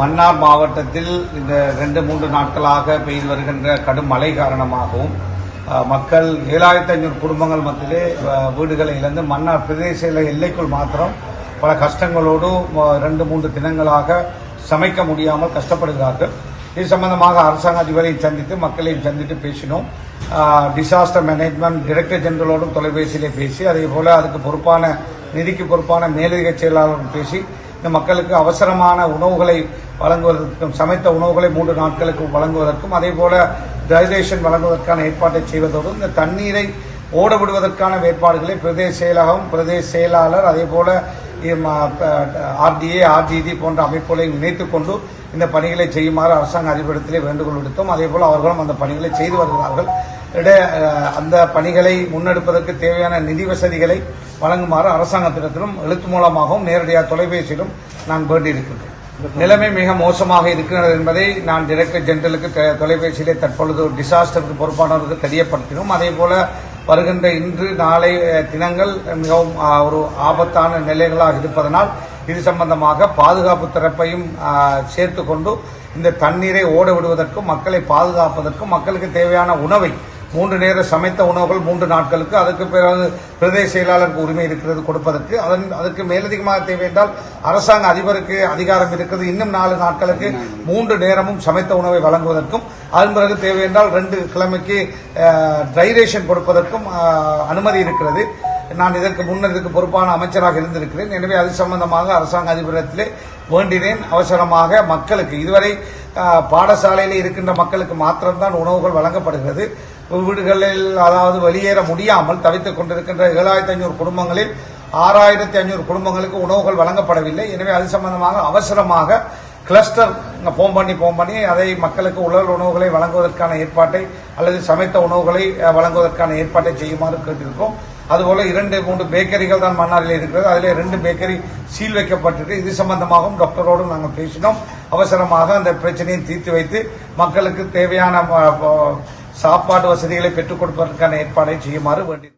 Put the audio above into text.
மன்னார் மாவட்டத்தில் இந்த ரெண்டு மூன்று நாட்களாக பெய்து வருகின்ற கடும் மழை காரணமாகவும் மக்கள் ஏழாயிரத்தி ஐநூறு குடும்பங்கள் மத்தியிலே வீடுகளை இழந்து மன்னார் பிரதேச எல்லைக்குள் மாத்திரம் பல கஷ்டங்களோடு ரெண்டு மூன்று தினங்களாக சமைக்க முடியாமல் கஷ்டப்படுகிறார்கள். இது சம்பந்தமாக அரசாங்க அதிபரையும் சந்தித்து மக்களையும் சந்தித்து பேசினோம். டிசாஸ்டர் மேனேஜ்மெண்ட் டைரக்டர் ஜெனரலோடும் தொலைபேசியிலே பேசி அதே போல அதுக்கு பொறுப்பான நிதிக்கு பொறுப்பான மேலதிக செயலாளரும் பேசி இந்த மக்களுக்கு அவசரமான உணவுகளை வழங்குவதற்கும் சமைத்த உணவுகளை மூன்று நாட்களுக்கு வழங்குவதற்கும் அதே போல டைரேஷன் வழங்குவதற்கான ஏற்பாட்டை செய்வதோடு இந்த தண்ணீரை ஓட விடுவதற்கான ஏற்பாடுகளை பிரதேச செயலகம் பிரதேச செயலாளர் அதே போல ஆர்டிஏ ஆர்டிஜி போன்ற அமைப்புகளை இணைத்துக் கொண்டு இந்த பணிகளை செய்யுமாறு அரசாங்க அதிபரிடத்திலே வேண்டுகோள் விடுத்தோம். அதே போல அவர்களும் அந்த பணிகளை செய்து வருகிறார்கள். அந்த பணிகளை முன்னெடுப்பதற்கு தேவையான நிதி வசதிகளை வழங்குமாறு அரசாங்கத்திடத்திலும் எழுத்து மூலமாகவும் நேரடியாக தொலைபேசியிலும் நான் வேண்டியிருக்கின்றேன் நிலைமை மிக மோசமாக இருக்கிறது என்பதை நான் டைரக்டர் ஜெனரலுக்கு தொலைபேசியிலே தற்பொழுது டிசாஸ்டருக்கு பொறுப்பானவருக்கு தெரியப்படுத்தினோம். அதே போல வருகின்ற இன்று நாளை தினங்கள் மிகவும் ஒரு ஆபத்தான நிலைகளாக இருப்பதனால் இது சம்பந்தமாக பாதுகாப்பு தரப்பையும் சேர்த்து கொண்டு இந்த தண்ணீரை ஓட விடுவதற்கும் மக்களை பாதுகாப்பதற்கும் மக்களுக்கு தேவையான உணவை மூன்று நேர சமைத்த உணவுகள் மூன்று நாட்களுக்கு அதற்கு பிறகு பிரதேச செயலாளருக்கு உரிமை இருக்கிறது கொடுப்பதற்கு. அதன் அதற்கு மேலதிகமாக தேவை என்றால் அரசாங்க அதிபருக்கு அதிகாரம் இருக்கிறது. இன்னும் நாலு நாட்களுக்கு மூன்று நேரமும் சமைத்த உணவை வழங்குவதற்கும் அதன் பிறகு தேவை என்றால் ரெண்டு கிழமைக்கு ட்ரைரேஷன் கொடுப்பதற்கும் அனுமதி இருக்கிறது. நான் இதற்கு முன்னர் இதற்கு பொறுப்பான அமைச்சராக இருந்திருக்கிறேன். எனவே அது சம்பந்தமாக அரசாங்க அதிபரத்திலே வேண்டினேன். அவசரமாக மக்களுக்கு இதுவரை பாடசாலையில் இருக்கின்ற மக்களுக்கு மாத்திரம்தான் உணவுகள் வழங்கப்படுகிறது. வீடுகளில் அதாவது வெளியேற முடியாமல் தவித்துக் கொண்டிருக்கின்ற ஏழாயிரத்தி ஐநூறு குடும்பங்களில் ஆறாயிரத்தி ஐநூறு குடும்பங்களுக்கு உணவுகள் வழங்கப்படவில்லை. எனவே அது சம்பந்தமாக அவசரமாக கிளஸ்டர் போன் பண்ணி போன் பண்ணி அதை மக்களுக்கு உலர் உணவுகளை வழங்குவதற்கான ஏற்பாட்டை அல்லது சமைத்த உணவுகளை வழங்குவதற்கான ஏற்பாட்டை செய்யுமாறு கேட்டிருக்கோம் அதுபோல இரண்டு மூன்று பேக்கரிகள் தான் மன்னாரில் இருக்கிறது. அதில் ரெண்டு பேக்கரி சீல் வைக்கப்பட்டிருக்கு. இது சம்பந்தமாகவும் டாக்டரோடும் நாங்கள் பேசினோம். அவசரமாக அந்த பிரச்சனையை தீர்த்து வைத்து மக்களுக்கு தேவையான சாப்பாடு வசதிகளை பெற்றுக் கொடுப்பதற்கான ஏற்பாடை செய்யுமாறு வேண்டி